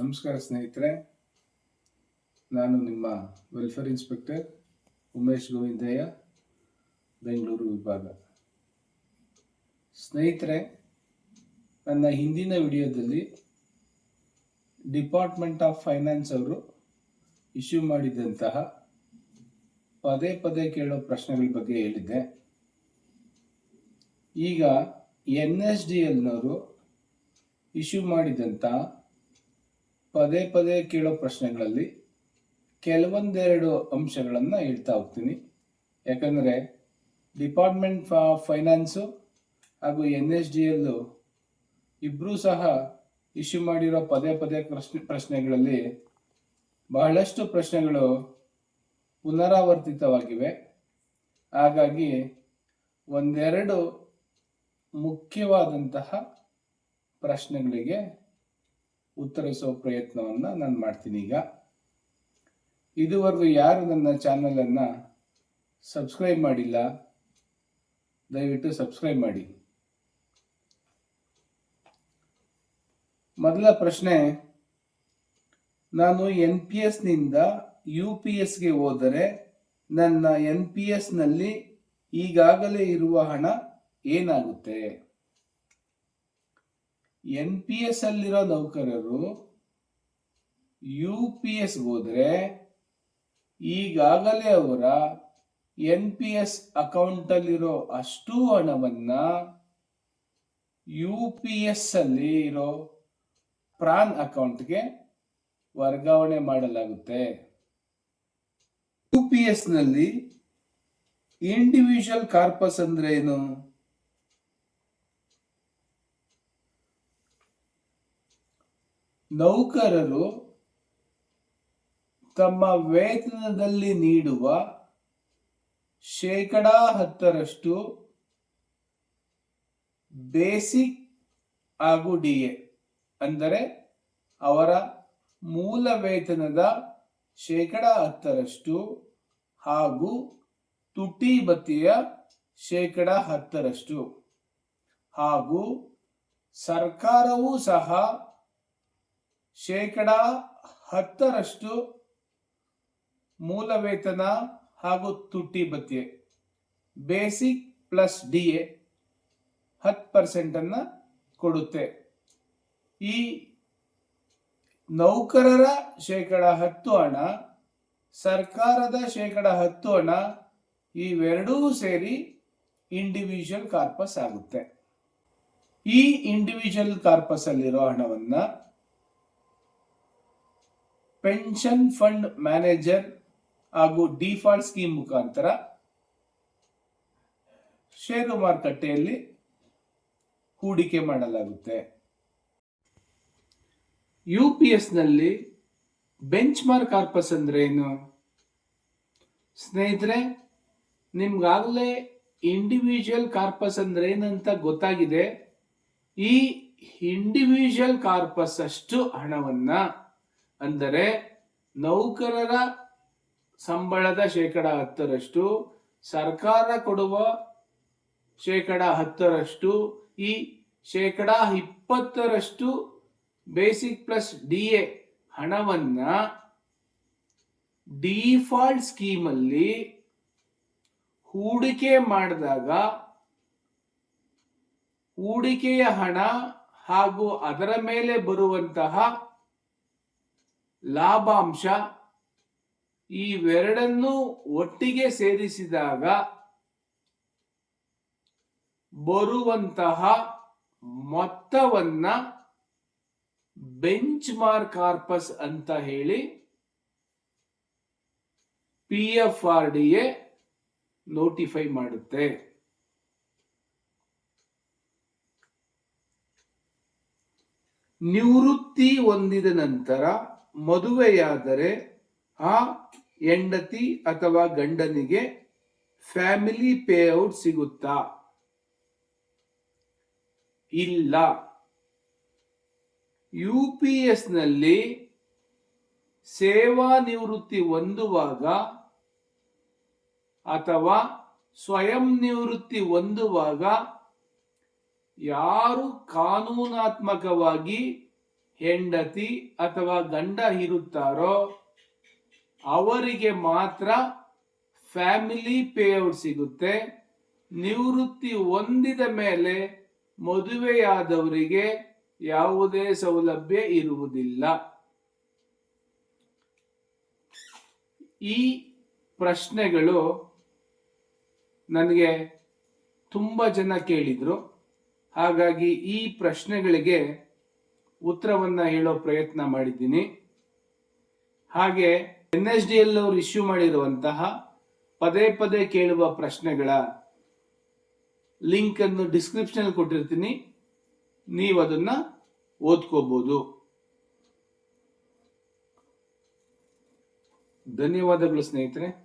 ನಮಸ್ಕಾರ ಸ್ನೇಹಿತರೆ, ನಾನು ನಿಮ್ಮ ವೆಲ್ಫೇರ್ ಇನ್ಸ್ಪೆಕ್ಟರ್ ಉಮೇಶ್ ಗೋವಿಂದಯ್ಯ, ಬೆಂಗಳೂರು ವಿಭಾಗ. ಸ್ನೇಹಿತರೆ, ನನ್ನ ಹಿಂದಿನ ವಿಡಿಯೋದಲ್ಲಿ ಡಿಪಾರ್ಟ್ಮೆಂಟ್ ಆಫ್ ಫೈನಾನ್ಸ್ ಅವರು ಇಶ್ಯೂ ಮಾಡಿದಂತಹ ಪದೇ ಪದೇ ಕೇಳೋ ಪ್ರಶ್ನೆಗಳ ಬಗ್ಗೆ ಹೇಳಿದ್ದೆ. ಈಗ ಎನ್ ಎಸ್ ಡಿ ಎಲ್ನವರು ಇಶ್ಯೂ ಮಾಡಿದಂಥ ಪದೇ ಪದೇ ಕೇಳೋ ಪ್ರಶ್ನೆಗಳಲ್ಲಿ ಕೆಲವೊಂದೆರಡು ಅಂಶಗಳನ್ನು ಹೇಳ್ತಾ ಹೋಗ್ತೀನಿ. ಯಾಕಂದರೆ ಡಿಪಾರ್ಟ್ಮೆಂಟ್ ಆಫ್ ಫೈನಾನ್ಸು ಹಾಗೂ ಎನ್ ಎಸ್ ಡಿ ಎಲ್ಲು ಇಬ್ಬರೂ ಸಹ ಇಶ್ಯೂ ಮಾಡಿರೋ ಪದೇ ಪದೇ ಪ್ರಶ್ನೆ, ಪ್ರಶ್ನೆಗಳಲ್ಲಿ ಬಹಳಷ್ಟು ಪ್ರಶ್ನೆಗಳು ಪುನರಾವರ್ತಿತವಾಗಿವೆ. ಹಾಗಾಗಿ ಒಂದೆರಡು ಮುಖ್ಯವಾದಂತಹ ಪ್ರಶ್ನೆಗಳಿಗೆ ಉತ್ತರಿಸೋ ಪ್ರಯತ್ನವನ್ನು ನಾನು ಮಾಡ್ತೀನಿ ಈಗ. ಇದುವರೆಗೂ ಯಾರು ನನ್ನ ಚಾನಲನ್ನು ಸಬ್ಸ್ಕ್ರೈಬ್ ಮಾಡಿಲ್ಲ, ದಯವಿಟ್ಟು ಸಬ್ಸ್ಕ್ರೈಬ್ ಮಾಡಿ. ಮೊದಲ ಪ್ರಶ್ನೆ, ನಾನು ಎನ್ ಪಿ ಎಸ್ನಿಂದ ಯು ಪಿ ಎಸ್ಗೆ ಹೋದರೆ ನನ್ನ ಎನ್ ಪಿ ಎಸ್ನಲ್ಲಿ ಈಗಾಗಲೇ ಇರುವ ಹಣ ಏನಾಗುತ್ತೆ? ಎನ್ ಪಿ ಎಸ್ ಅಲ್ಲಿರೋ ನೌಕರರು ಯು ಪಿ ಎಸ್ ಹೋದ್ರೆ ಈಗಾಗಲೇ ಅವರ ಎನ್ ಪಿ ಎಸ್ ಅಕೌಂಟಲ್ಲಿರೋ ಅಷ್ಟು ಹಣವನ್ನ ಯು ಪಿ ಎಸ್ ಅಲ್ಲಿ ಇರೋ ಪ್ರಾನ್ ಅಕೌಂಟ್ಗೆ ವರ್ಗಾವಣೆ ಮಾಡಲಾಗುತ್ತೆ. ಯು ಪಿ ಎಸ್ನಲ್ಲಿ ಇಂಡಿವಿಜುವಲ್ ಕಾರ್ಪಸ್ ಅಂದ್ರೆ ಏನು? ನೌಕರರು ತಮ್ಮ ವೇತನದಲ್ಲಿ ನೀಡುವ ಶೇಕಡಾ ಹತ್ತರಷ್ಟು ಬೇಸಿಕ್ ಹಾಗೂ ಡಿ ಎ, ಅಂದರೆ ಅವರ ಮೂಲ ವೇತನದ ಶೇಕಡ ಹತ್ತರಷ್ಟು ಹಾಗೂ ತುಟಿ ಬತ್ತಿಯ ಶೇಕಡ ಹತ್ತರಷ್ಟು ಹಾಗೂ ಸರ್ಕಾರವೂ ಸಹ ಶೇಕಡ ಹತ್ತರಷ್ಟು ಮೂಲ ವೇತನ ಹಾಗೂ ತುಟ್ಟಿ ಭತ್ಯೆ. ಬೇಸಿಕ್ ಪ್ಲಸ್ ಡಿ ಎ ಹತ್ತು ಪರ್ಸೆಂಟನ್ನು ಕೊಡುತ್ತೆ. ಈ ನೌಕರರ ಶೇಕಡ ಹತ್ತು ಹಣ, ಸರ್ಕಾರದ ಶೇಕಡ ಹತ್ತು ಹಣ, ಇವೆರಡೂ ಸೇರಿ ಇಂಡಿವಿಜುವಲ್ ಕಾರ್ಪಸ್ ಆಗುತ್ತೆ. ಈ ಇಂಡಿವಿಜುವಲ್ ಕಾರ್ಪಸ್ ಅಲ್ಲಿರೋ ಹಣವನ್ನ ಪೆನ್ಷನ್ ಫಂಡ್ ಮ್ಯಾನೇಜರ್ ಹಾಗೂ ಡಿಫಾಲ್ಟ್ ಸ್ಕೀಮ್ ಮುಖಾಂತರ ಷೇರು ಮಾರುಕಟ್ಟೆಯಲ್ಲಿ ಹೂಡಿಕೆ ಮಾಡಲಾಗುತ್ತೆ. ಯು ಪಿ ಎಸ್ನಲ್ಲಿ ಬೆಂಚ್ ಮಾರ್ಕ್ ಕಾರ್ಪಸ್ ಅಂದ್ರೆ ಏನು? ಸ್ನೇಹಿತರೆ, ನಿಮ್ಗಾಗಲೇ ಇಂಡಿವಿಜುವಲ್ ಕಾರ್ಪಸ್ ಅಂದ್ರೆ ಏನಂತ ಗೊತ್ತಾಗಿದೆ? ಈ ಇಂಡಿವಿಜುವಲ್ ಕಾರ್ಪಸ್ ಅಷ್ಟು ಹಣವನ್ನ ಅಂದರೆ ನೌಕರರ ಸಂಬಳದ ಶೇಕಡ ಹತ್ತರಷ್ಟು, ಸರ್ಕಾರ ಕೊಡುವ ಶೇಕಡ ಹತ್ತರಷ್ಟು, ಈ ಶೇಕಡ ಇಪ್ಪತ್ತರಷ್ಟು ಬೇಸಿಕ್ ಪ್ಲಸ್ ಡಿ ಎ ಹಣವನ್ನ ಡಿಫಾಲ್ಟ್ ಸ್ಕೀಮಲ್ಲಿ ಹೂಡಿಕೆ ಮಾಡಿದಾಗ ಹೂಡಿಕೆಯ ಹಣ ಹಾಗೂ ಅದರ ಮೇಲೆ ಬರುವಂತಹ ಲಾಭಾಂಶ ಇವೆರಡನ್ನೂ ಒಟ್ಟಿಗೆ ಸೇರಿಸಿದಾಗ ಬರುವಂತಹ ಮೊತ್ತವನ್ನ ಬೆಂಚ್ ಮಾರ್ಕ್ ಕಾರ್ಪಸ್ ಅಂತ ಹೇಳಿ P F R D A notify ಮಾಡುತ್ತೆ. ನಿವೃತ್ತಿ ಹೊಂದಿದ ನಂತರ ಮದುವೆಯಾದರೆ ಆ ಹೆಂಡತಿ ಅಥವಾ ಗಂಡನಿಗೆ ಫ್ಯಾಮಿಲಿ ಪೇಔಟ್ ಸಿಗುತ್ತಾ? ಇಲ್ಲ. ಯು ಪಿ ಸೇವಾ ನಿವೃತ್ತಿ ಹೊಂದುವಾಗ ಅಥವಾ ಸ್ವಯಂ ನಿವೃತ್ತಿ ಹೊಂದುವಾಗ ಯಾರು ಕಾನೂನಾತ್ಮಕವಾಗಿ ಹೆಂಡತಿ ಅಥವಾ ಗಂಡ ಇರುತ್ತಾರೋ ಅವರಿಗೆ ಮಾತ್ರ ಫ್ಯಾಮಿಲಿ ಪೇಔಟ್ ಸಿಗುತ್ತೆ. ನಿವೃತ್ತಿ ಹೊಂದಿದ ಮೇಲೆ ಮದುವೆಯಾದವರಿಗೆ ಯಾವುದೇ ಸೌಲಭ್ಯ ಇರುವುದಿಲ್ಲ. ಈ ಪ್ರಶ್ನೆಗಳು ನನಗೆ ತುಂಬ ಜನ ಕೇಳಿದ್ರು. ಹಾಗಾಗಿ ಈ ಪ್ರಶ್ನೆಗಳಿಗೆ ಉತ್ತರವನ್ನ ಹೇಳೋ ಪ್ರಯತ್ನ ಮಾಡಿದ್ದೀನಿ. ಹಾಗೆ ಎನ್ ಎಸ್ ಡಿ ಎಲ್ ಅವರು ಇಶ್ಯೂ ಮಾಡಿರುವಂತಹ ಪದೇ ಪದೇ ಕೇಳುವ ಪ್ರಶ್ನೆಗಳ ಲಿಂಕ್ ಅನ್ನು ಡಿಸ್ಕ್ರಿಪ್ಷನ್ ಕೊಟ್ಟಿರ್ತೀನಿ. ನೀವು ಅದನ್ನ ಓದ್ಕೋಬಹುದು ಧನ್ಯವಾದಗಳು ಸ್ನೇಹಿತರೆ.